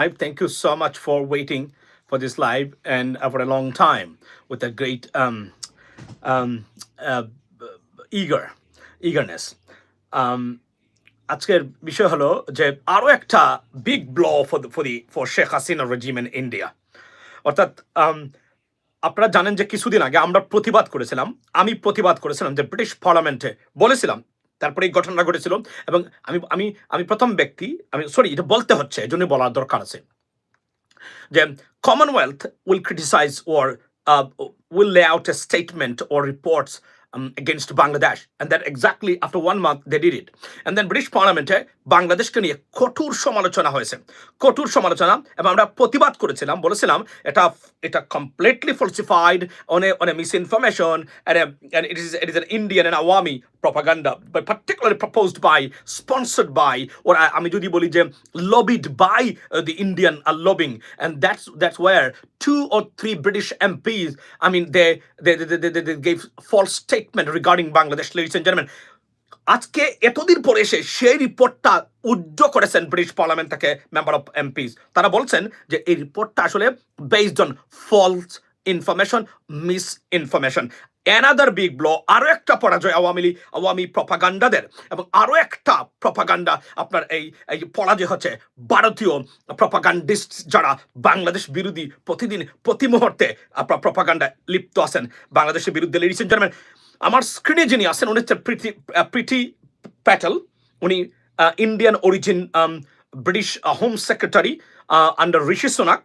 I thank you so much for waiting for this live and uh, for a long time with a great um, um, uh, eager eagerness. Um, আজকের বিষয় হলো যে আরও একটা big blow for for the for Sheikh Hasina regime in India অর্থাৎ um, আপনারা জানেন যে কিছুদিন আগে আমরা প্রতিবাদ করেছিলাম আমি প্রতিবাদ করেছিলাম যে ব্রিটিশ পার্লামেন্টে বলেছিলাম তারপরে এই ঘটনা ঘটেছিল এবং আমি আমি আমি প্রথম ব্যক্তি, আমি সরি এটা বলতে হচ্ছে এই জন্য বলার দরকার আছে। যে Commonwealth will criticise or will lay out a statement or reports against Bangladesh and that exactly after one month they did it and then British পার্লামেন্টে বাংলাদেশকে নিয়ে কঠোর সমালোচনা হয়েছে কঠোর সমালোচনা এবং আমরা প্রতিবাদ করেছিলাম বলেছিলাম এটা এটা completely falsified on on misinformation is it is an Indian and Awami propaganda but particularly proposed by sponsored by or আমি যদি বলি যে lobbied by uh, the Indian uh, lobbying and that's that's where two or three British MPs I mean they they they, they, they, they gave false statement আজকে এতদিন পরে এসে সেই রিপোর্টটা উজ্জ্ব করেছেন ব্রিটিশ পার্লামেন্ট থেকে মেম্বার অফ এমপিস তারা বলছেন যে এই রিপোর্টটা আসলে based on false information misinformation another big blow আরও একটা পরাজয় আওয়ামী লীগ, আওয়ামী প্রপাগান্ডাদের এবং আরও একটা প্রপাগান্ডা আপনার এই এই পরাজয় হচ্ছে ভারতীয় প্রপাগান্ডিস্ট যারা বাংলাদেশ বিরোধী প্রতিদিন, প্রতি মুহূর্তে আপনার প্রপাগান্ডা লিপ্ত আছেন। বাংলাদেশের বিরুদ্ধে লেডিস এন্ড আমার স্ক্রিনে যিনি আছেন উনি হচ্ছে প্রীতি প্রীতি প্যাটেল। উনি Indian origin British home secretary under Rishi Sunak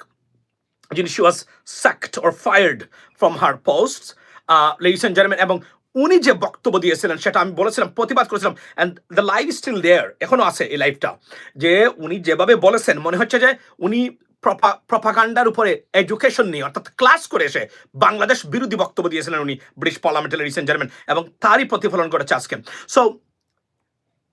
যিনি was sacked or fired from her post uh, ladies and gentlemen এবং উনি যে বক্তব্য দিয়েছিলেন সেটা আমি বলেছিলাম প্রতিবাদ করেছিলাম and the live still there এখনও আছে এই লাইভটা যে উনি যেভাবে বলেছেন মনে হচ্ছে যে উনি প্রপাগান্ডার উপরে এডুকেশন নিয়ে অর্থাৎ ক্লাস করে এসে বাংলাদেশ বিরোধী বক্তব্য দিয়েছিলেন উনি ব্রিটিশ পার্লামেন্টের এন্ড জেন্টলম্যান এবং তারই প্রতিফলন করেছে আজকে so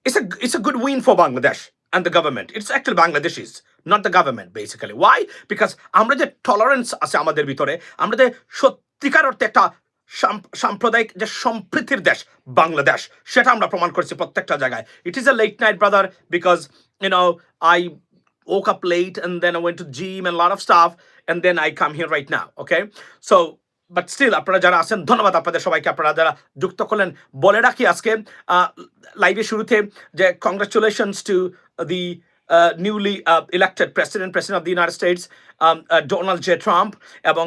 it's a it's a good win for Bangladesh and the government. It's actually Bangladeshis, not the government, basically. Why? Because আমরা যে টলারেন্স আছে আমাদের ভিতরে আমরা যে সত্যিকার অর্থে একটা সাম- সাম্প্রদায়িক যে সম্প্রীতির দেশ বাংলাদেশ সেটা আমরা প্রমাণ করছি প্রত্যেকটা জায়গায় it is a late night brother because you know I woke up late and then I went to gym and a lot of stuff and then I come here right now okay so but still আপনারা যারা আছেন ধন্যবাদ আপনাদের সবাইকে আপনারা যারা যুক্ত করলেন বলে রাখি আজকে লাইভের শুরুতে যে congratulations to the newly elected president president of the United States Donald J Trump এবং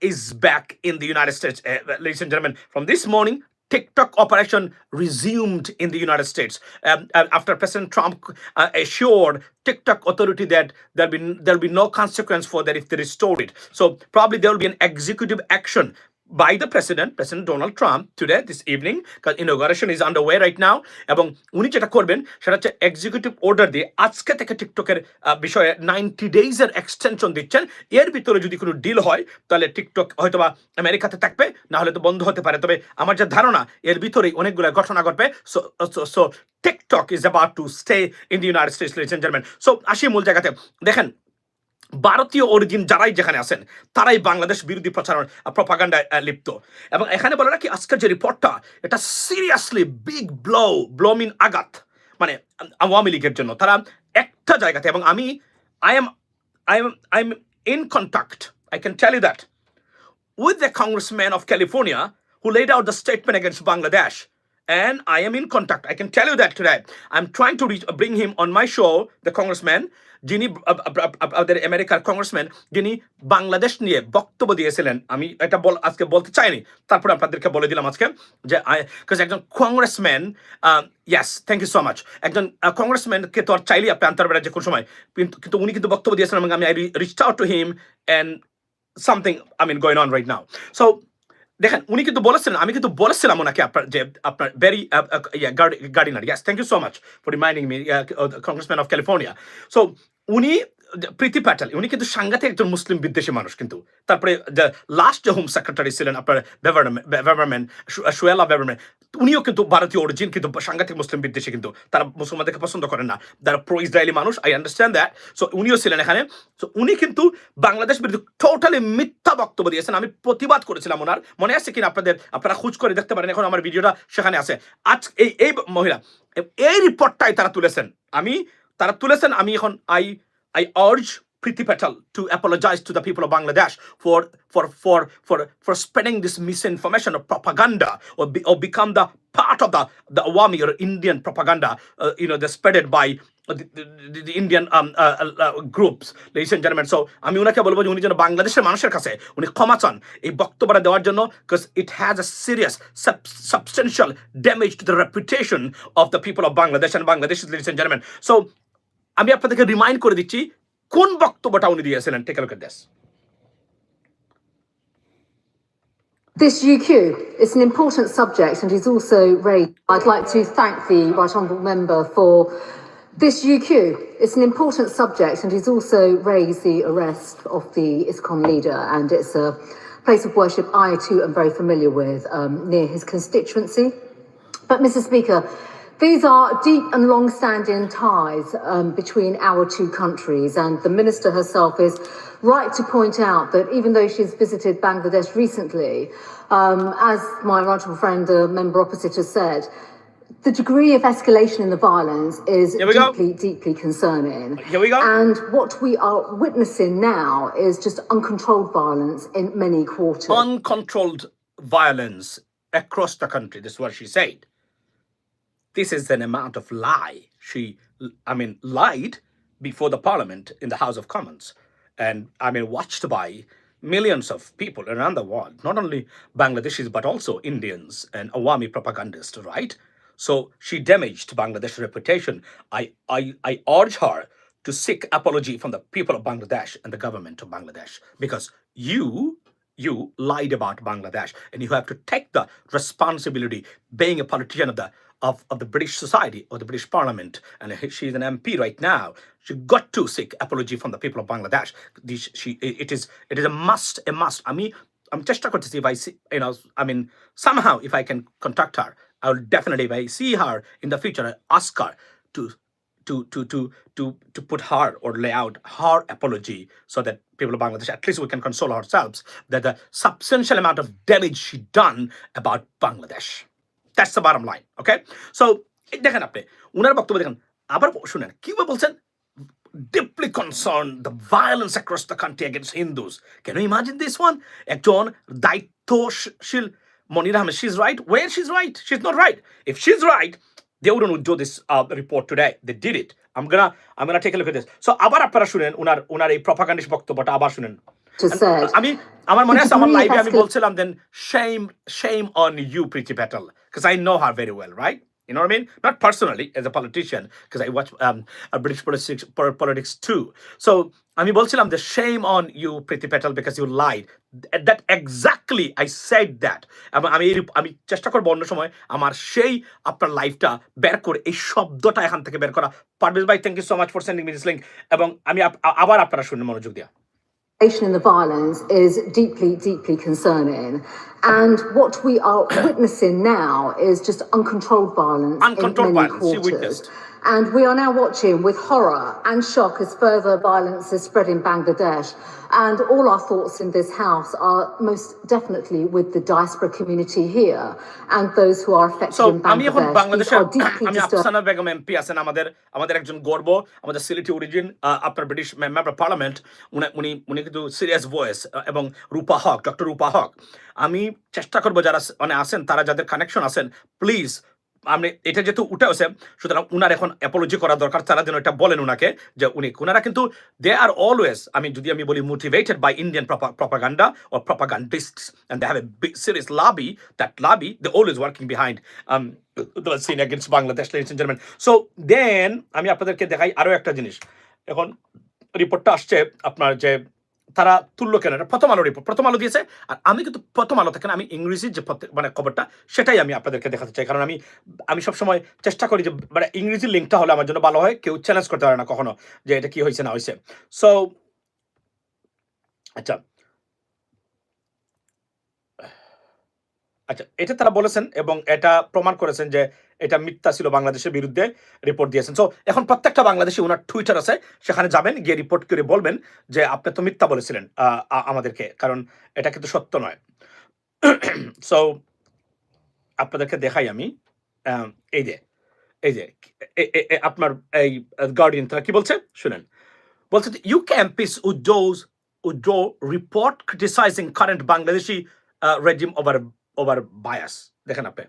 is back in the United States, uh, ladies and gentlemen. From this morning, TikTok operation resumed in the United States um, uh, after President Trump uh, assured TikTok authority that there'll be there'll be no consequence for that if they restore it. So probably there will be an executive action by the president, President Donald Trump, today this evening, because inauguration is underway right now. এবং উনি যেটা করবেন সেটা হচ্ছে executive order দিয়ে আজকে থেকে টিকটকের বিষয়ে নাইনটি ডেইজের এক্সটেনশন দিচ্ছেন। এর ভিতরে যদি কোনো ডিল হয় তাহলে টিকটক হয়তোবা আমেরিকাতে থাকবে না হলে তো বন্ধ হতে পারে। তবে আমার যে ধারণা এর ভিতরেই অনেকগুলো ঘটনা ঘটবে। So so TikTok is about to stay in the United States leads so আসি মূল জায়গাতে। দেখেন ভারতীয় অরিজিন যারাই যেখানে আছেন, তারাই বাংলাদেশ বিরোধী প্রচারণ প্রপাগান্ডায় লিপ্ত এবং এখানে বলে রাখি, আজকের যে রিপোর্টটা এটা seriously big blow blow mean আঘাত মানে আওয়ামী লীগের জন্য তারা একটা জায়গাতে, এবং আমি I am I am I am in contact I can tell you that with the congressman of California, who led out the statement against Bangladesh. And I am in contact. I can tell you that today. I'm trying to reach, bring him on my show, the congressman, যিনি আমাদের আমেরিকার congressman যিনি বাংলাদেশ নিয়ে বক্তব্য দিয়েছিলেন। আমি এটা বল আজকে বলতে চাইনি। তারপরে আপনাদেরকে বলে দিলাম আজকে যে একজন congressman yes thank you so much একজন কংগ্রেসম্যানকে তো আর চাইলেই আপনি আনতে পারবেন যে কোনো সময়। কিন্তু কিন্তু উনি কিন্তু বক্তব্য দিয়েছিলেন এবং আমি I reach out to him and something I mean going on right now so দেখেন, উনি কিন্তু বলেছিলেন আমি কিন্তু বলেছিলাম ওনাকে আপনার যে, আপনার Barry Gardiner yes thank you so much for reminding me congressman of California so উনি, প্রীতি প্যাটেল, উনি কিন্তু সাংঘাতিক একজন মুসলিম বিদ্বেষী মানুষ কিন্তু। তারপরে লাস্ট যে হোম সেক্রেটারি ছিলেন আপনার বেভারম্যান সুয়েলা বেভারম্যান উনিও কিন্তু ভারতীয় অরিজিন কিন্তু সাংঘাতিক মুসলিম বিদ্বেষী কিন্তু তারা মুসলমানদেরকে পছন্দ করেন না। যারা প্রো ইসরায়েলি মানুষ আই আন্ডারস্ট্যান্ড দ্যাট সো উনিও ছিলেন এখানে। সো উনি কিন্তু বাংলাদেশ বিরুদ্ধে টোটালি মিথ্যা বক্তব্য দিয়েছেন। আমি প্রতিবাদ করেছিলাম ওনার। মনে আছে কিনা আপনাদের? আপনারা খুঁজ করে দেখতে পারেন। এখন আমার ভিডিওটা সেখানে আছে। আজ এই এই মহিলা, এই রিপোর্টটাই তারা তুলেছেন। আমি, তারা তুলেছেন। আমি এখন I I urge Priti Patel to apologize to the people of Bangladesh for for for for for spreading this misinformation or propaganda or be, or become the part of the the Awami or Indian propaganda. Uh, you know, they're spreaded by the, the, the Indian um, uh, uh, groups, ladies and gentlemen. So আমি ওনাকে বলবো যে উনি যেন বাংলাদেশের মানুষের কাছে উনি ক্ষমা চান এই বক্তব্যটা দেওয়ার জন্য because it has a serious sub- substantial damage to the reputation of the people of Bangladesh and Bangladesh, ladies and gentlemen. So আমি আপনাদেরকে রিমাইন্ড করে দিচ্ছি কোন বক্তব্যটা উনি দিয়েছিলেন take look at this This UQ is an important subject and is also raised. I'd like to thank the Right Honourable Member for this UQ. It's an important subject and he's also raised the arrest of the ISKCON leader and it's a place of worship I too am very familiar with um, near his constituency. But, Mr. Speaker, these are deep and long standing ties um, between our two countries, and the Minister herself is right to point out that even though she's visited Bangladesh recently, um, as my honourable friend, the member opposite, has said, the degree of escalation in the violence is we go. deeply, deeply concerning. Here we go. And what we are witnessing now is just uncontrolled violence in many quarters. uncontrolled violence across the country. This is what she said. This is an amount of lie. She, I mean, lied before the parliament in the House of Commons. And I mean, watched by millions of people around the world, not only Bangladeshis, but also Indians and Awami propagandists, right? So she damaged Bangladesh's reputation. I, I, I urge her to seek apology from the people of Bangladesh and the government of Bangladesh because you you lied about Bangladesh and you have to take the responsibility being a politician of the of, of the British society or the British Parliament. And she's an MP right now. She got to seek apology from the people of Bangladesh. She it is it is a must a must. I mean I'm just trying to see if I see you know I mean somehow if I can contact her I will definitely if I see her in the future I ask her to to to to to to put her or lay out her apology so that people of Bangladesh at least we can console ourselves that the substantial amount of damage she done about Bangladesh. That's the bottom line. Okay? So এই দেখেন আপনি উনার বক্তব্য দেখেন আবার শুনেন কি বলছেন deeply concerned the violence across the country against Hindus. Can you imagine this one? একজন দায়িত্বশীল Monir Ahmed, she's right. Where she's right? She's not right. If she's right, they wouldn't withdraw this uh, report today. They did it. I'm gonna I'm gonna take a look at this. So আবার আপনারা শুনেন উনার উনার এই propagandist বক্তব্যটা আবার শুনেন আমি আমার মনে আছে আমার লাইভে আমি বলছিলাম দেন shame shame on you Priti Patel because I know her very well right you know what I mean not personally as a politician because I watch um, uh, British politics politics too so আমি বলছিলাম the shame on you Priti Patel because you lied Th- that exactly I said that এবং আমি আমি চেষ্টা করব অন্য সময় আমার সেই আপনার লাইফটা বের করে এই শব্দটা এখান থেকে বের করা পারভেজ ভাই thank you so much for sending me this link এবং আমি আবার আপনারা শুনুন মনোযোগ দিয়া escalation in the violence is deeply, deeply concerning. And what we are witnessing now is just uncontrolled violence Uncontrolled in many violence, quarters. witnessed. And we are now watching with horror and shock as further violence is spread in Bangladesh. And all our thoughts in this house are most definitely with the diaspora community here and those who are affected So, in আমি এখন Bangladesh. These বাংলাদেশের are deeply আমি disturbing. Afsana Begum MP আছেন আমাদের আমাদের একজন গর্ব আমাদের সিলেটি অরিজিন আপনার ব্রিটিশ মেম্বার পার্লামেন্ট উনি উনি কিন্তু সিরিয়াস ভয়েস এবং রূপা হক ডক্টর রূপা হক আমি চেষ্টা করবো যারা মানে আছেন তারা যাদের কানেকশন আছেন প্লিজ আমি এটা যেহেতু উঠে আছে সুতরাং উনার এখন অ্যাপোলজি করা দরকার, তারা যেন এটা বলেন উনাকে যে উনি, উনারা কিন্তু দে আর অলওয়েজ আমি যদি আমি বলি motivated by Indian propaganda O propagandist and they have a serious lobby that lobby they always working behind scene against Bangladesh ladies so then আমি আপনাদেরকে দেখাই আরও একটা জিনিস। এখন রিপোর্টটা আসছে আপনার যে তারা তুললো কেন? প্রথম আলো রিপোর্ট প্রথম আলো দিয়েছে। আর আমি কিন্তু প্রথম আলো থেকে আমি ইংরেজির যে মানে খবরটা, সেটাই আমি আপনাদেরকে দেখাতে চাই। কারণ আমি আমি সবসময় চেষ্টা করি যে মানে ইংরেজি লিঙ্কটা হলে আমার জন্য ভালো হয়, কেউ চ্যালেঞ্জ করতে পারে না কখনো যে এটা কি হয়েছে, না হয়েছে। সো আচ্ছা। আচ্ছা এটা তারা বলেছেন এবং এটা প্রমাণ করেছেন যে এটা মিথ্যা ছিল বাংলাদেশের বিরুদ্ধে রিপোর্ট দিয়েছেন। সো এখন প্রত্যেকটা বাংলাদেশি ওনার টুইটার আছে সেখানে যাবেন গিয়ে রিপোর্ট করে বলবেন যে আপনি তো মিথ্যা বলেছিলেন আমাদেরকে কারণ এটা কিন্তু সত্য নয়। সো আপনাদেরকে দেখাই আমি এই যে এই যে আপনার এই গার্ডিয়ান তারা কি বলছে? শুনেন বলছে UK MPs withdraw report criticizing current Bangladeshi uh, regime over over bias. দেখেন আপনি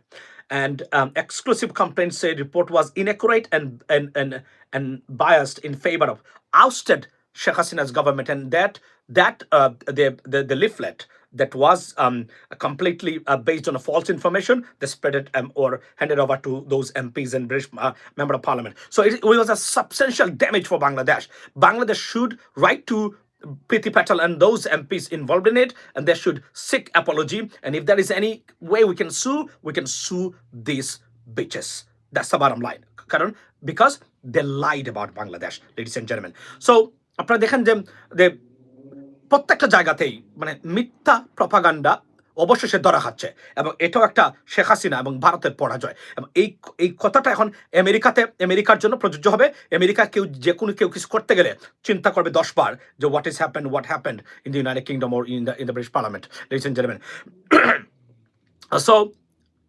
and um, exclusive complaints say report was inaccurate and and and and biased in favor of ousted Sheikh Hasina's government. And that that uh, the, the the leaflet that was um, completely uh, based on a false information they spread it um, or handed over to those MPs and British uh, member of parliament. So it, it was a substantial damage for Bangladesh. Bangladesh should write to Priti Patel and those MPs involved in it, and they should seek apology. And if there is any way we can sue, we can sue these bitches. That's the bottom line. Karan, because they lied about Bangladesh, ladies and gentlemen. So আপনারা দেখেন যে যে প্রত্যেকটা জায়গাতেই মানে মিথ্যা propaganda অবশেষে ধরা খাচ্ছে এবং এটাও একটা শেখ হাসিনা এবং ভারতের পরাজয়। এবং এই এই কথাটা এখন আমেরিকাতে, আমেরিকার জন্য প্রযোজ্য হবে। আমেরিকা কেউ যে কোনো, কেউ কিছু করতে গেলে চিন্তা করবে দশবার যে what is happen what happen in the United Kingdom or in the in the British parliament ladies and so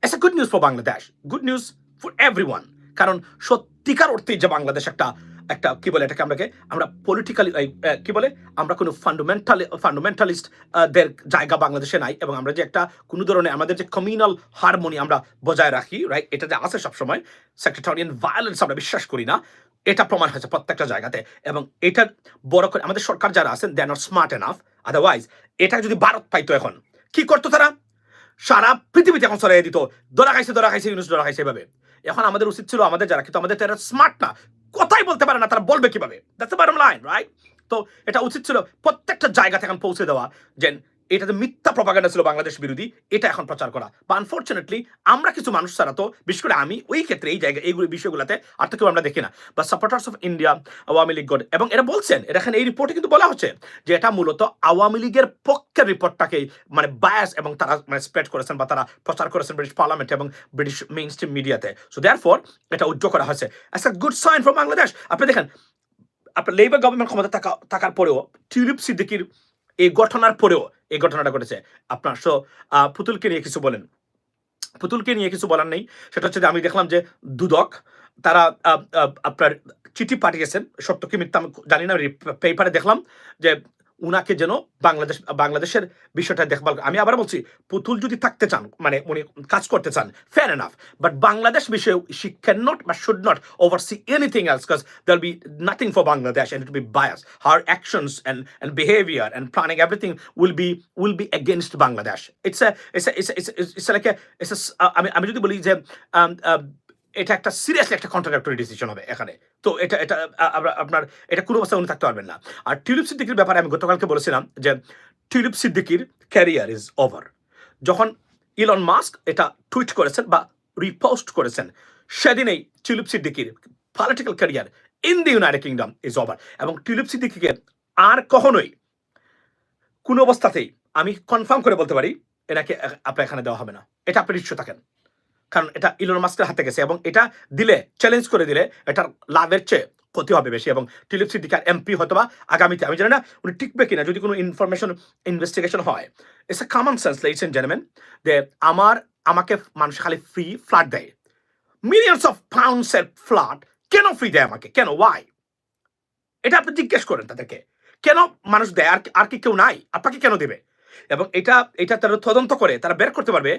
it's a good news for Bangladesh good news for everyone কারণ সত্যিকার অর্থে যে বাংলাদেশ একটা একটা, কি বলে এটাকে আমরাকে, আমরা পলিটিক্যালি কি বলে, আমরা কোনো ফান্ডামেন্টাল ফান্ডামেন্টালিস্ট দের জায়গা বাংলাদেশে নাই, এবং আমরা যে একটা কোনো ধরনের আমাদের যে কমিউনাল হারমোনি আমরা বজায় রাখি রাইট এটা যে আছে সবসময় সেক্রেটারিয়ান ভায়োলেন্স আমরা বিশ্বাস করি না, এটা প্রমাণ হয়েছে প্রত্যেকটা জায়গাতে, এবং এটা বড় করে আমাদের সরকার যারা আছেন they are not smart enough otherwise এটা যদি ভারত পাইতো এখন, কি করতো তারা? সারা পৃথিবীতে এখন ছড়াই দিত দরা খাইছে দরা খাইছে, ইউনুস দরা খাইছে এভাবে। এখন আমাদের উচিত ছিল আমাদের যারা, কিন্তু আমাদের তারা স্মার্ট না কথাই বলতে পারে না, তারা বলবে কীভাবে? দ্যাটস দ্য লাইন রাইট তো এটা উচিত ছিল প্রত্যেকটা জায়গা থেকে পৌঁছে দেওয়া যে এটাতে মিথ্যা প্রপাগান্ডা ছিল বাংলাদেশ বিরোধী, এটা এখন প্রচার করা। বা আনফর্চুনেটলি আমরা কিছু মানুষ ছাড়া তো, বিশেষ করে আমি, ওই ক্ষেত্রে এই জায়গায় এইগুলো বিষয়গুলোতে আর তো কেউ আমরা দেখি না। বা supporters of India Awami League God এবং এটা বলছেন এটা এখানে এই রিপোর্টে কিন্তু বলা হচ্ছে যে এটা মূলত আওয়ামী লীগের পক্ষের রিপোর্টটাকেই মানে বায়াস এবং তারা মানে স্প্রেড করেছেন বা তারা প্রচার করেছেন ব্রিটিশ পার্লামেন্ট এবং ব্রিটিশ মেইন স্ট্রিম মিডিয়াতে সো দেয়ার ফর এটা উজ্জ্ব করা হয়েছে। As a good sign for Bangladesh আপনি দেখেন, আপনার লেবার গভর্নমেন্ট ক্ষমতা থাকা থাকার পরেও টিউলিপ সিদ্দিকির এই ঘটনার পরেও এই ঘটনাটা ঘটেছে। আপনার সো পুতুলকে নিয়ে কিছু বলেন। পুতুলকে নিয়ে কিছু বলার নেই। সেটা হচ্ছে যে আমি দেখলাম যে দুদক, তারা আপনার চিঠি পাঠিয়েছেন সত্য কি মিথ্যা আমি জানি না পেপারে দেখলাম যে উনাকে যেন বাংলাদেশ, বাংলাদেশের বিষয়টা দেখভাল আমি আবার বলছি, পুতুল যদি থাকতে চান মানে উনি কাজ করতে চান ফ্যান এনাফ বাট বাংলাদেশ বিষয়ে শি ক্যান নট বা should not oversee anything else cause they'll be nothing for Bangladesh and be bias her actions and and behaviour and planning everything will be will be against Bangladesh it's S S a it's a it's a it's a আমি আমি যদি বলি যে um, uh, এটা একটা seriously একটা contradictory decision হবে এখানে। তো এটা এটা আপনার, এটা কোনো অবস্থায় উনি থাকতে পারবেন না। আর টিউলিপ সিদ্দিকির ব্যাপারে আমি গতকালকে বলেছিলাম যে টিউলিপ সিদ্দিকির ক্যারিয়ার ইজ ওভার যখন ইলন মাস্ক এটা টুইট করেছেন বা রিপোস্ট করেছেন সেদিনেই টিউলিপ সিদ্দিকির political career in the United Kingdom is over এবং টিউলিপ সিদ্দিকিকে আর কখনোই কোনো অবস্থাতেই আমি কনফার্ম করে বলতে পারি এটাকে আপনার এখানে দেওয়া হবে না। এটা আপনি নিশ্চয় থাকেন। কারণ এটা ইলন মাস্কের হাতে গেছে এবং এটা দিলে চ্যালেঞ্জ করে দিলে এটার লাভের চেয়ে ক্ষতি হবে বেশি এবং টিলিপ সিদ্দিকার এমপি হয়তো বা আগামীতে, আমি জানি না উনি টিকবে কিনা, যদি কোনো ইনফরমেশন ইনভেস্টিগেশন হয়। It's a common sense ladies and gentleman যে আমার, আমাকে মানুষ খালি ফ্রি ফ্ল্যাট দেয়। মিলিয়নস অফ পাউন্ডস এর ফ্ল্যাট কেন ফ্রি দেয় আমাকে? কেন? ওয়াই এটা আপনি জিজ্ঞেস করেন তাদেরকে। কেন মানুষ দেয়? আর আর কি কেউ নাই? আপনাকে কেন দেবে? এবং এটা এটা তারা তদন্ত করে, তারা বের করতে পারবে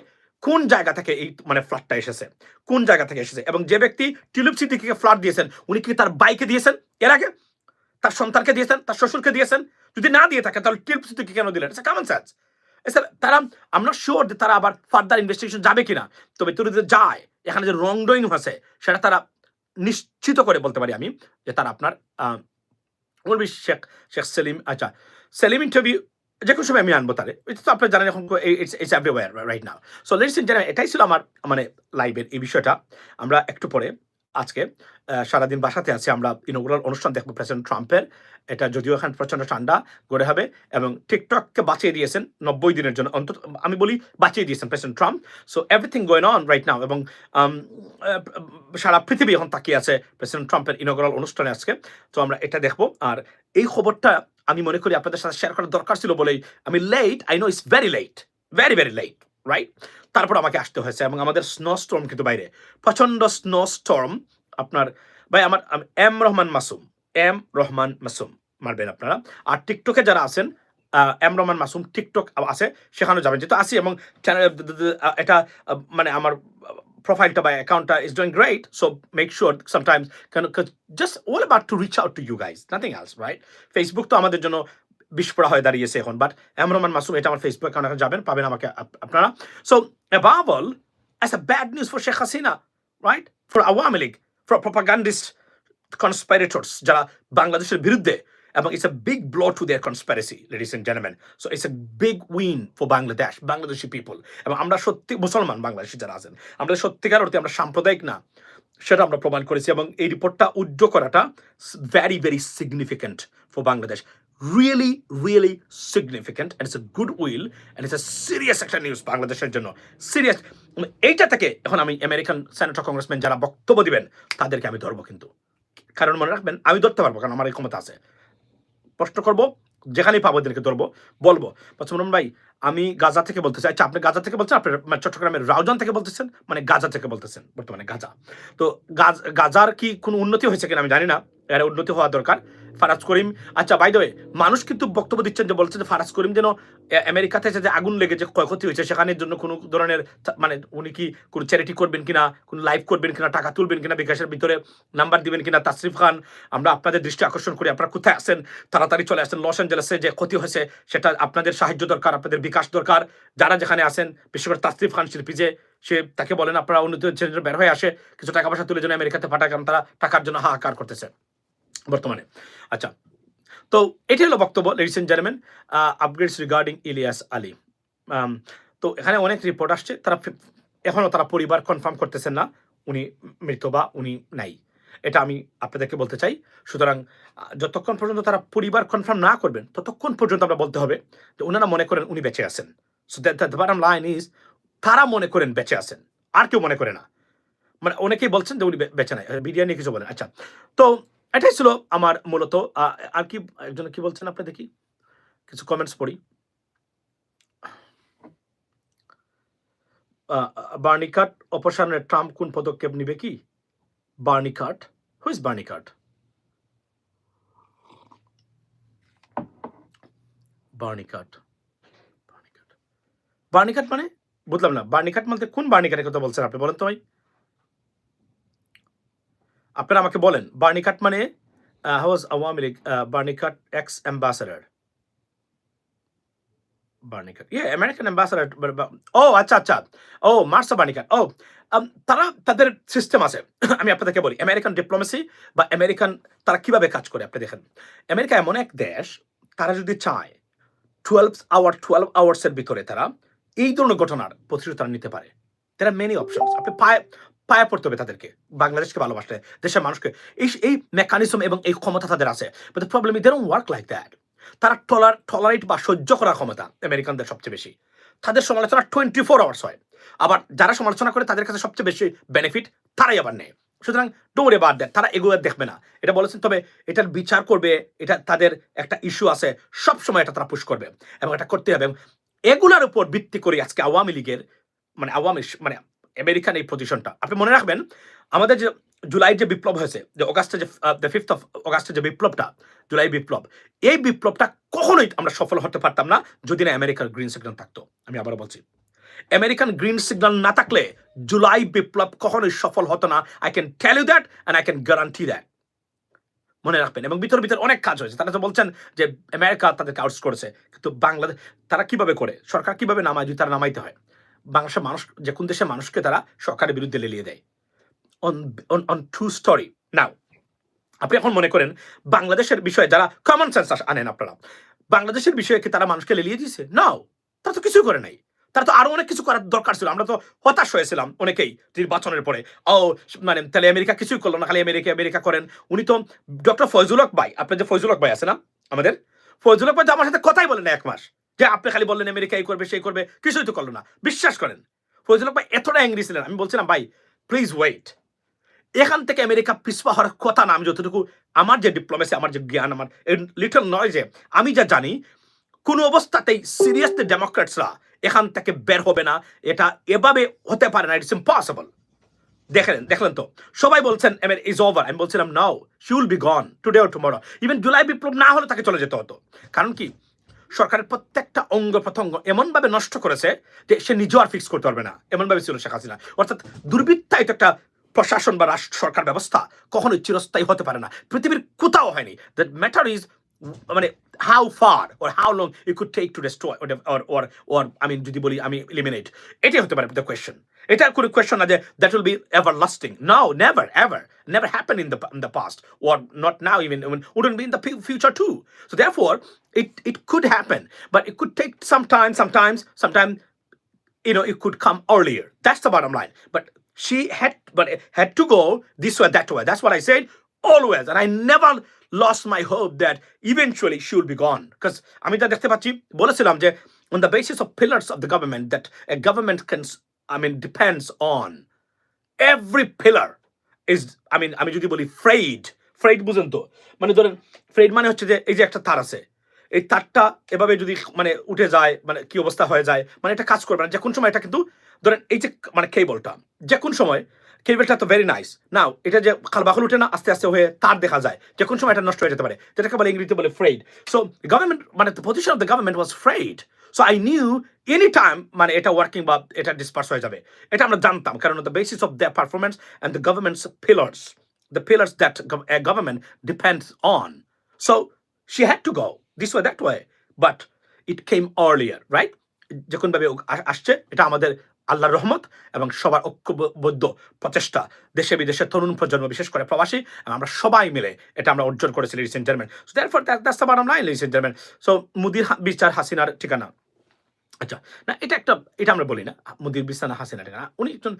কোন জায়গা থেকে এই মানে ফ্ল্যাটটা এসেছে? কোন জায়গা থেকে এসেছে? এবং যে ব্যক্তি টিউলিপ সিদ্দিকিকে ফ্ল্যাট দিয়েছেন, উনি কি তার বাইকে দিয়েছেন এর আগে? তার সন্তানকে দিয়েছেন? তার শ্বশুরকে দিয়েছেন? যদি না দিয়ে থাকে, তাহলে টিউলিপ সিদ্দিকি কেন দিলেন? এটা কমন সেন্স তারা আমরা শিওর যে তারা আবার ফার্দার ইনভেস্টিগেশন যাবে কিনা, তবে তুই যদি যায়। এখানে যে রং ডয়িং হয়েছে, সেটা তারা নিশ্চিত করে বলতে পারি আমি, যে তারা আপনার শেখ শেখ সেলিম আচ্ছা সেলিম ইন্টারভিউ যে কোনো সময় আমি আনব তারে এটা তো আপনারা জানেন এখন it's it's everywhere right now so ladies in general এটাই ছিল আমার মানে লাইভের এই বিষয়টা। আমরা একটু পরে, আজকে সারাদিন বাসাতে আছি, আমরা ইনগুলার অনুষ্ঠান দেখব প্রেসিডেন্ট ট্রাম্পের এটা যদিও এখন প্রচণ্ড ঠান্ডা, গড়ে হবে, এবং টিকটককে বাঁচিয়ে দিয়েছেন নব্বই দিনের জন্য। অন্তত, আমি বলি বাঁচিয়ে দিয়েছেন president Trump so everything going on right now এবং সারা পৃথিবী এখন তাকিয়ে আছে প্রেসিডেন্ট ট্রাম্পের ইনগ্রাল অনুষ্ঠানে আজকে। তো আমরা এটা দেখব, আর এই খবরটা আমি মনে করি আপনাদের সাথে শেয়ার করার দরকার ছিল বলেই আমি late I know it's very late very very late right তারপর আমাকে আসতে হয়েছে এবং আমাদের স্নো স্টর্ম কিন্তু বাইরে। প্রচণ্ড স্নো স্টর্ম আপনার, ভাই আমার এম রহমান মাসুম এম রহমান মাসুম, মারবেন আপনারা। আর টিকটকে যারা আছেন এম রহমান মাসুম টিকটক আছে, সেখানেও যাবেন। যেহেতু আসি এবং এটা মানে আমার প্রোফাইলটা বা অ্যাকাউন্টটা is doing great so make sure sometimes can just all about to reach out to you guys nothing else right Facebook তো আমাদের জন্য বিস্ফোরা হয়ে দাঁড়িয়েছে এখন বাট এম রহমান মাসুম এটা আমার ফেসবুক অ্যাকাউন্টে যাবেন, পাবেন আমাকে আপ- আপনারা। So above all, as a bad news for Sheikh Hasina, right? For Awami League, for propagandist conspirators, যারা বাংলাদেশের বিরুদ্ধে এবং it's a big blow to their conspiracy, ladies and gentlemen. So it's a big win for Bangladesh, Bangladeshi people. এবং আমরা সত্যি, মুসলমান বাংলাদেশি যারা আছেন, আমরা সত্যিকার অর্থে আমরা সাম্প্রদায়িক না, সেটা আমরা প্রমাণ করেছি। এবং এই রিপোর্টটা উজ্জ্ব করাটা very very significant for Bangladesh really really significant and it's a good will and it's a serious একটা নিউজ বাংলাদেশের জন্য। সিরিয়াস এইটা থেকে এখন আমি আমেরিকান সেনেটর কংগ্রেসম্যান যারা বক্তব্য দিবেন, তাদেরকে আমি ধরবো কিন্তু। কারণ মনে রাখবেন, আমি ধরতে পারব, কারণ আমার এই ক্ষমতা আছে। প্রশ্ন করব, যেখানেই পাবো এদেরকে ধরবো, বলব। বলছেন ভাই, আমি গাজা থেকে বলতেছি আচ্ছা আপনি গাজা থেকে বলছেন আপনার মানে চট্টগ্রামের রাউজান থেকে বলতেছেন মানে গাজা থেকে বলতেছেন বর্তমানে, গাজা। তো গাজ গাজার কি কোনো উন্নতি হয়েছে কিনা আমি জানি না এর উন্নতি হওয়া দরকার। ফারাজ করিম আচ্ছা বাই দ্য মানুষ কিন্তু বক্তব্য দিচ্ছেন যে বলছে যে ফারাজ করিম যেন আমেরিকাতে যে আগুন লেগে যে ক্ষয়ক্ষতি হয়েছে, সেখানের জন্য কোনো ধরনের মানে উনি কি কোনো চ্যারিটি করবেন কিনা, কোনো লাইভ করবেন কিনা, টাকা তুলবেন কিনা, বিকাশের ভিতরে নাম্বার দিবেন কিনা, তাসরিফ খান, আমরা আপনাদের দৃষ্টি আকর্ষণ করি, আপনারা কোথায় আসেন তাড়াতাড়ি চলে আসেন লস অ্যাঞ্জেলেসে যে ক্ষতি হয়েছে, সেটা আপনাদের সাহায্য দরকার, আপনাদের বিকাশ দরকার। যারা যেখানে আসেন বিশেষ করে তাসরিফ খান শিল্পী যে, সে তাকে বলেন, আপনারা উন্নত বের হয়ে আসে, কিছু টাকা পয়সা তুলে যেন আমেরিকাতে পাঠায়, কারণ তারা টাকার জন্য হাহাকার করতেছে। বর্তমানে। আচ্ছা তো এটি হলো বক্তব্য ladies and gentleman upgrades regarding Ilias Ali তো এখানে অনেক রিপোর্ট আসছে, তারা এখনও তারা পরিবার কনফার্ম করতেছেন না, উনি মৃত বা উনি নাই। এটা আমি আপনাদেরকে বলতে চাই। সুতরাং যতক্ষণ পর্যন্ত তারা পরিবার কনফার্ম না করবেন, ততক্ষণ পর্যন্ত আমরা বলতে হবে যে ওনারা মনে করেন উনি বেঁচে আছেন। So that bottom line is তারা মনে করেন বেঁচে আছেন, আর কেউ মনে করে না। মানে অনেকেই বলছেন যে উনি বেঁচে নাই, বিরিয়ানি কিছু বলেন। আচ্ছা তো এটাই ছিল আমার মূলত আর কি, একজন কি বলছেন আপনি দেখি? কিছু কমেন্টস পড়ি। বার্নিকাট অপসারণে ট্রাম্প কোন পদক্ষেপ নিবে কি? Bernicat who's Bernicat Bernicat Bernicat Bernicat মানে? বুঝলাম না। বার্নিকাট বলতে কোন বার্নিকাটের কথা বলছেন আপনি? বলেন তো ভাই। আপনারা আমাকে বলেন বার্নিকাট মানে house Awami League Bernicat ex ambassador American তারা কীভাবে কাজ করে, আপনি দেখেন। আমেরিকা এমন এক দেশ, তারা যদি চায় টুয়েলভ টুয়েলভ তারা এই ধরনের ঘটনার প্রতিশোধ তারা নিতে পারে। মেনি অপশন আপনি পায়ে পড়তে হবে তাদেরকে, বাংলাদেশকে ভালোবাসলে, দেশের মানুষকে। এই এই মেকানিজম এবং এই ক্ষমতা তাদের আছে problem they don't work like that তারা টলার টলারেট বা সহ্য করার ক্ষমতা আমেরিকানদের সবচেয়ে বেশি। তাদের সমালোচনা টোয়েন্টি ফোর আওয়ার্স হয়। আবার যারা সমালোচনা করে তাদের কাছে সবচেয়ে বেশি বেনিফিট তারাই আবার নেয়। সুতরাং ডোরে বাদ দেয় তারা এগুলো দেখবে না। এটা বলেছেন, তবে এটার বিচার করবে, এটা তাদের একটা ইস্যু আছে সব সময় এটা তারা পুশ করবে এবং এটা করতে হবে। এগুলার উপর ভিত্তি করে আজকে আওয়ামী লীগের মানে আওয়ামী মানে আমেরিকান এই পজিশনটা আপনি মনে রাখবেন, আমাদের যে জুলাই যে বিপ্লব হয়েছে, যে অগাস্টে যে দ্য ফিফথ অফ অগাস্টে যে বিপ্লবটা, জুলাই বিপ্লব, এই বিপ্লবটা কখনোই আমরা সফল হতে পারতাম না যদি না আমেরিকার গ্রিন সিগন্যাল থাকতো। আমি আবারও বলছি, আমেরিকান গ্রিন সিগন্যাল না থাকলে জুলাই বিপ্লব কখনোই সফল হতো না। I can tell you that and I can guarantee that মনে রাখবেন, এবং ভিতর ভিতর অনেক কাজ হয়েছে। তারা তো বলছেন যে আমেরিকা তাদেরকে আউটস করেছে, কিন্তু বাংলাদেশ তারা কীভাবে করে? সরকার কীভাবে নামায় যদি তারা নামাইতে হয়? বাংলাদেশের মানুষ, যে কোন দেশের মানুষকে তারা সরকারের বিরুদ্ধে লেলিয়ে দেয়। On on true story now আপনি এখন মনে করেন বাংলাদেশের বিষয়ে যারা কমন সেন্স আনেন আপনারা, বাংলাদেশের বিষয়ে কি তারা মানুষকে লেলিয়ে দিয়েছে? নাও তারা তো কিছুই করে নাই। তারা তো আরও অনেক কিছু করার দরকার ছিল। আমরা তো হতাশ হয়েছিলাম অনেকেই নির্বাচনের পরে। ও মানে তাহলে আমেরিকা কিছুই করল না, খালি আমেরিকা আমেরিকা করেন। উনি তো ডক্টর ফয়জুল হক ভাই আপনার যে ফয়জুল হক ভাই আছে না আমাদের? ফয়জুল হক ভাই তো আমার সাথে কথাই বলেন এক মাস। যে আপনি খালি বললেন আমেরিকা এই করবে, সেই করবে, কিছুই তো করল না। বিশ্বাস করেন, ফয়জুল হক ভাই এতটা অ্যাংরি ছিলেন। আমি বলছিলাম, ভাই প্লিজ ওয়েট এখান থেকে আমেরিকা পিছপা হওয়ার কথা না, আমি যতটুকু আমার যে ডিপ্লোমেসি আমার যে জ্ঞান, আমার লিটল নয় যে আমি যা জানি, কোনো অবস্থাতেই সিরিয়াসলি ডেমোক্রেটসরা এখান থেকে বের হবে না। এটা এভাবে হতে পারে না ইটস ইম্পসিবল দেখেন দেখলেন তো, সবাই বলছেন এম ইজ ওভার আমি বলছিলাম now she will be gone today or tomorrow even July বিপ্লব না হলে তাকে চলে যেতে হতো। কারণ কি? সরকারের প্রত্যেকটা অঙ্গ প্রত্যঙ্গ এমনভাবে নষ্ট করেছে যে সে নিজেও আর ফিক্স করতে পারবে না। এমনভাবে ছিল শেখ হাসিনা। অর্থাৎ দুর্বৃত্তায়িত একটা প্রশাসন বা রাষ্ট্র সরকার ব্যবস্থা কখনোই চিরস্থায়ী হতে পারে না। পৃথিবীর কোথাও হয়নি। দ্যাট ম্যাটার ইজ মানে how far or how long you could take to or or or আমি যদি বলি, আমি এলিমিনেট এটাই হতে পারে the question এটা কোনো কোয়েশ্চন না যে that will be ever lasting now never ever never happen in the in the past or not now even wouldn't be in the future too so therefore it it could happen but it could take some time sometimes sometimes you know, it could come earlier. That's the bottom line. But she had, but it had to go this way, that way. That's what I said always, and I never lost my hope that eventually she will be gone. Because আমি যা দেখতে পাচ্ছি বলেছিলাম যে on the basis of pillars of the government that a government can, I mean, depends on. Every pillar is, I mean, আমি যদি বলি frayed, frayed বুঝেন তো? মানে ধরেন frayed মানে হচ্ছে যে এই যে একটা তার আছে এই তারটা এভাবে যদি মানে উঠে যায় মানে কি অবস্থা হয়ে যায় মানে এটা কাজ করবে না। যে কোন সময় এটা কিন্তু ধরেন এই যে মানে কেবলটা যে কোন সময় কেবলটা তো ভেরি নাইস নাও এটা যে খাল বাখল উঠে না আস্তে আস্তে হয়ে তার দেখা যায়। যে কোন সময় এটা নষ্ট হয়ে যেতে পারে। যেটাকে বলে ইংরেজিতে বলে ফ্রেড সো গভর্নমেন্ট মানে the position of the government was fraud so I knew any time মানে এটা ওয়ার্কিং বা এটা ডিসপার্স হয়ে যাবে এটা আমরা জানতাম কারণ the basis of the performance and the government's pillars the pillars that gov- a government depends on. So she had to go this way, that way, but it came earlier, right? যখন ভাবে ও আ- আসছে এটা আমাদের আল্লাহর রহমত এবং সবার ঐক্যবদ্ধ প্রচেষ্টা দেশে বিদেশে তরুণ প্রজন্ম, বিশেষ করে প্রবাসী আমরা সবাই মিলে এটা আমরা অর্জন করেছি ladies and gentleman so that for that's the bottom line ladies and gentleman so মুদির বিচার হাসিনার ঠিকানা। আচ্ছা না, এটা একটা, এটা আমরা বলি না, মুদির বিসানা হাসিনা ঠিকানা। উনি একজন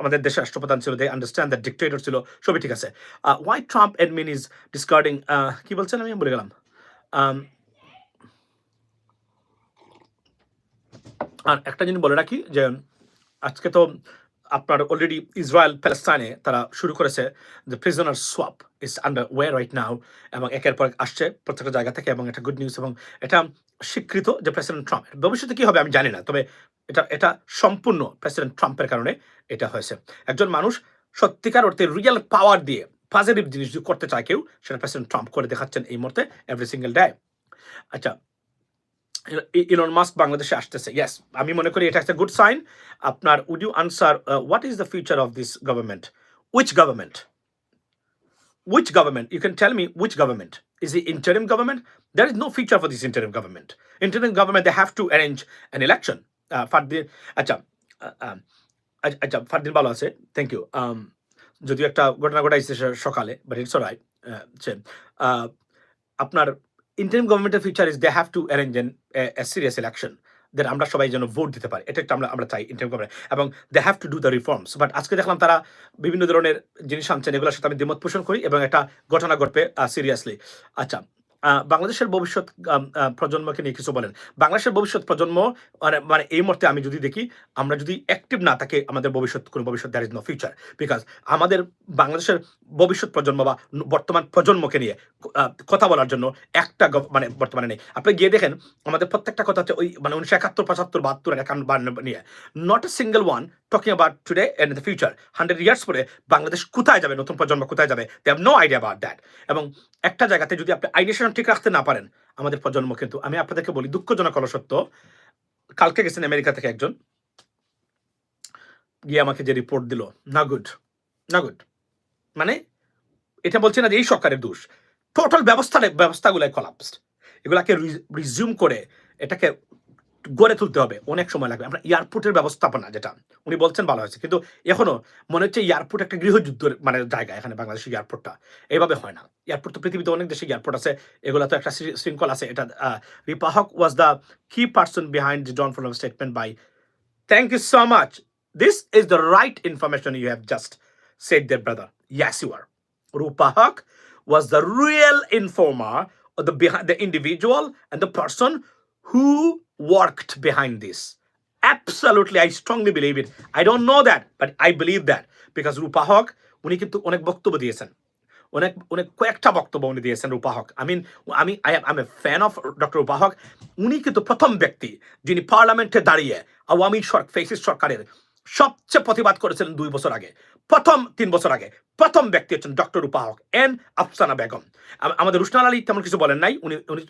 আমাদের দেশের রাষ্ট্রপ্রধান ছিল দে আন্ডারস্ট্যান্ড দ্য ডিক্টেটর ছিল, সবই ঠিক আছে। Why Trump admin is discarding কি বলছেন আমি বলে গেলাম। আর একটা জিনিস বলে রাখি যে আজকে তো আপনার অলরেডি ইসরায়েল প্যালেস্তাইনে তারা শুরু করেছে যে prisoner swap is under way right now এবং একের পর আসছে প্রত্যেকটা জায়গা থেকে এবং এটা গুড নিউজ এবং এটা স্বীকৃত যে প্রেসিডেন্ট ট্রাম্প ভবিষ্যতে কি হবে আমি জানি না, তবে এটা এটা সম্পূর্ণ প্রেসিডেন্ট ট্রাম্পের কারণে এটা হয়েছে। একজন মানুষ সত্যিকার অর্থে রিয়েল পাওয়ার দিয়ে পজিটিভ জিনিস করতে চায় কেউ, সেটা প্রেসিডেন্ট ট্রাম্প করে দেখাচ্ছেন এই মুহূর্তে এভরি সিঙ্গেল ডে আচ্ছা ইলন মাস্ক বাংলাদেশে আসতেছে ইয়েস আমি মনে করি এটা একটা গুড সাইন আপনার would you answer what is the future of this government which government which government you can tell me which government is the interim government there is no future for this interim government interim government they have to arrange an election uh, আচ্ছা আহ, আহ, আচ্ছা, আচ্ছা ফারদিন ভালো আছে thank you যদিও একটা ঘটনা ঘটাইছে সকালে বাট ইটস রাইট আপনার ইন্টারিম গভর্নমেন্টের future is they have to arrange an serious election then আমরা সবাই যেন ভোট দিতে পারি। এটা একটা আমরা চাই ইন্টারিম গভর্নমেন্ট এবং they have to do the reforms but আজকে দেখলাম তারা বিভিন্ন ধরনের জিনিস আনছেন, এগুলোর সাথে আমি দ্বিমত পোষণ করি এবং একটা ঘটনা ঘটবে সিরিয়াসলি আচ্ছা বাংলাদেশের ভবিষ্যৎ প্রজন্মকে নিয়ে কিছু বলেন। বাংলাদেশের ভবিষ্যৎ প্রজন্ম মানে মানে এই মুহূর্তে আমি যদি দেখি, আমরা যদি অ্যাক্টিভ না থাকে আমাদের ভবিষ্যৎ, কোনো ভবিষ্যৎ there is no future because আমাদের বাংলাদেশের ভবিষ্যৎ প্রজন্ম বা বর্তমান প্রজন্মকে নিয়ে কথা বলার জন্য একটা মানে বর্তমানে নেই। আপনি গিয়ে দেখেন, আমাদের প্রত্যেকটা কথা হচ্ছে ওই মানে উনিশশো একাত্তর, পঁচাত্তর, বাহাত্তর, একান্ন নিয়ে। Not a single one talking about today and the future hundred years পরে বাংলাদেশ কোথায় যাবে, নতুন প্রজন্ম কোথায় যাবে? They have no idea about that এবং একটা জায়গাতে যদি আপনি আইডেশন ঠিক রাখতে না পারেন আমাদের প্রজন্ম কিন্তু। আমি আপনাদেরকে বলি, দুঃখজনক হলো কালকে গেছেন আমেরিকা থেকে একজন। গিয়ে আমাকে যে রিপোর্ট দিল, না গুড না গুড মানে এটা বলছে না যে এই সরকারের দোষ। টোটাল ব্যবস্থা ব্যবস্থাগুলো কলাপস এগুলাকে রিজিউম করে এটাকে গড়ে তুলতে হবে, অনেক সময় লাগবে। আমরা এয়ারপোর্টের ব্যবস্থাপনা যেটা, উনি বলছেন ভালো হয়েছে। কিন্তু এখনও মনে হচ্ছে এয়ারপোর্ট একটা গৃহযুদ্ধের মানে জায়গা এখানে বাংলাদেশের এয়ারপোর্টটা এইভাবে হয় না। এয়ারপোর্ট তো পৃথিবীতে অনেক দেশে এয়ারপোর্ট আছে, এগুলো তো একটা শৃঙ্খল আছে। এটা Rupahak was the key person behind the John from statement by thank you so much this is the right information you have just said there brother yes you are Rupahak was the real informer of the the individual and the person who worked behind this. Absolutely, I strongly believe it. I don't know that, but I believe that. Because Rupahak উনি কিন্তু অনেক বক্তব্য দিয়েছেন। অনেক অনেক কয়েকটা বক্তব্য উনি দিয়েছেন রূপাহক আই মিন আমি I am a fan of doctor Rupahak উনি কিন্তু প্রথম ব্যক্তি যিনি পার্লামেন্টে দাঁড়িয়ে আওয়ামী সরকার ফেসিস সরকারের সবচেয়ে প্রতিবাদ করেছিলেন দুই বছর আগে। প্রথম তিন বছর আগে। প্রথম ব্যক্তি হচ্ছেন ডক্টর রূপা হক এন আফসানা বেগম। আমাদের রুশনাল আলী তেমন কিছু বলেন নাই, উনি উনি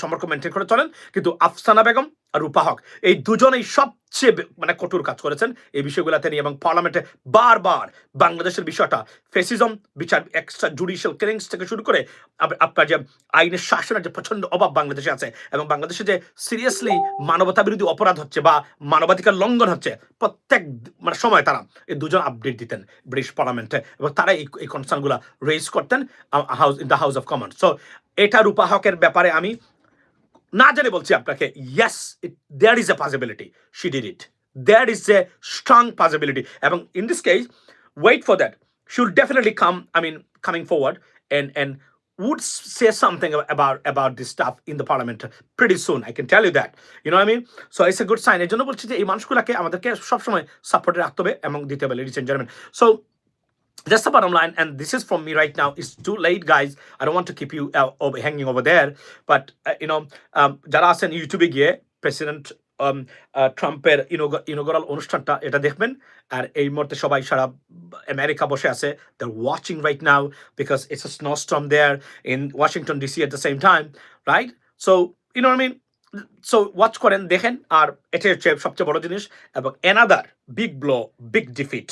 সম্পর্ক মেনটেন করে চলেন, কিন্তু আফসানা বেগম আর রূপা হক এই দুজনেই সবচেয়ে মানে কঠোর কাজ করেছেন এই বিষয়গুলোতে নিয়ে এবং পার্লামেন্টে বারবার বাংলাদেশের বিষয়টা ফেসিজম, বিচার এক্সট্রা জুডিশিয়াল ক্লিংস থেকে শুরু করে আপনার যে আইনের শাসনের যে প্রচণ্ড অভাব বাংলাদেশে আছে এবং বাংলাদেশে যে সিরিয়াসলি মানবতা বিরোধী অপরাধ হচ্ছে বা মানবাধিকার লঙ্ঘন হচ্ছে, প্রত্যেক মানে সময় তারা এই দুজন আপডেট দিতেন ব্রিটিশ পার্লামেন্টে এবং তারা এই এই কনসার্নগুলো রেজ করতেন house in the house of common so এটা রূপা হকের ব্যাপারে আমি না জেনে বলছি আপনাকে yes there is a possibility she did it there is a strong possibility এবং in this case wait for that should definitely come I mean coming forward and and would say something ab- about about this stuff in the parliament pretty soon, i can tell you that. You know what i mean? So, it's a good sign. এর জন্য বলছি যে এই মানুষগুলোকে আমাদেরকে সবসময় সাপোর্টে রাখতে হবে এবং দিতে হবে ladies and gentleman so that's the bottom line and this is from me right now it's too late guys i don't want to keep you uh, over, hanging over there but uh, you know um, যারা আছেন ইউটিউবে গিয়ে president ট্রাম্পের ইনোগরাল অনুষ্ঠানটা এটা দেখবেন আর এই মুহূর্তে সবাই সারা আমেরিকা বসে আছে watching right now because it's a snowstorm there in washington dc at the same time right so you know what i mean so watch করেন দেখেন আর এটা হচ্ছে সবচেয়ে বড় জিনিস এবং another big blow big defeat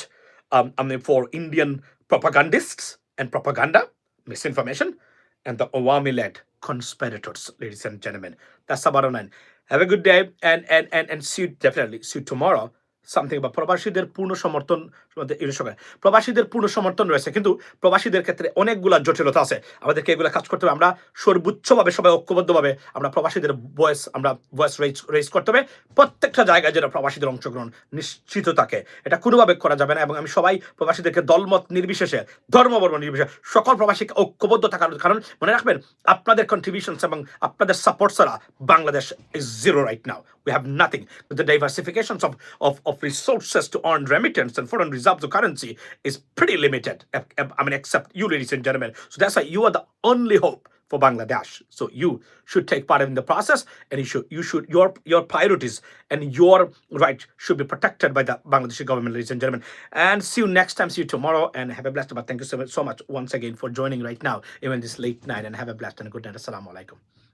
um, I mean, for Indian propagandists and propaganda, misinformation, and the Awami-led conspirators, ladies and gentlemen. That's bottom line. Have a good day, and and and and see you definitely see you tomorrow. Something বা প্রবাসীদের পূর্ণ সমর্থন সরকার প্রবাসীদের পূর্ণ সমর্থন রয়েছে কিন্তু প্রবাসীদের ক্ষেত্রে অনেকগুলা জটিলতা আছে। আমাদেরকে এগুলো কাজ করতে হবে। আমরা সর্বোচ্চভাবে সবাই ঐক্যবদ্ধভাবে আমরা প্রবাসীদের ভয়েস আমরা ভয়েস রেজ রেজ করতে হবে। প্রত্যেকটা জায়গায় যেন প্রবাসীদের অংশগ্রহণ নিশ্চিত থাকে। এটা কোনোভাবে করা যাবে না এবং আমি সবাই প্রবাসীদেরকে দলমত নির্বিশেষে ধর্মবর্ণ নির্বিশেষে সকল প্রবাসীকে ঐক্যবদ্ধ থাকার কারণ মনে রাখবেন আপনাদের কন্ট্রিবিউশনস এবং আপনাদের সাপোর্ট ছাড়া Bangladesh is zero right now we have nothing. But the diversifications of, of, resources to earn remittance and foreign reserves of currency is pretty limited i mean except you ladies and gentlemen so that's why you are the only hope for Bangladesh. So you should take part in the process, and you should you should your your priorities and your right should be protected by the Bangladeshi government, ladies and gentlemen. And see you next time. See you tomorrow, and have a blessed. But thank you so much, so much once again for joining right now, even this late night, and have a blessed and a good night. Assalamu alaikum.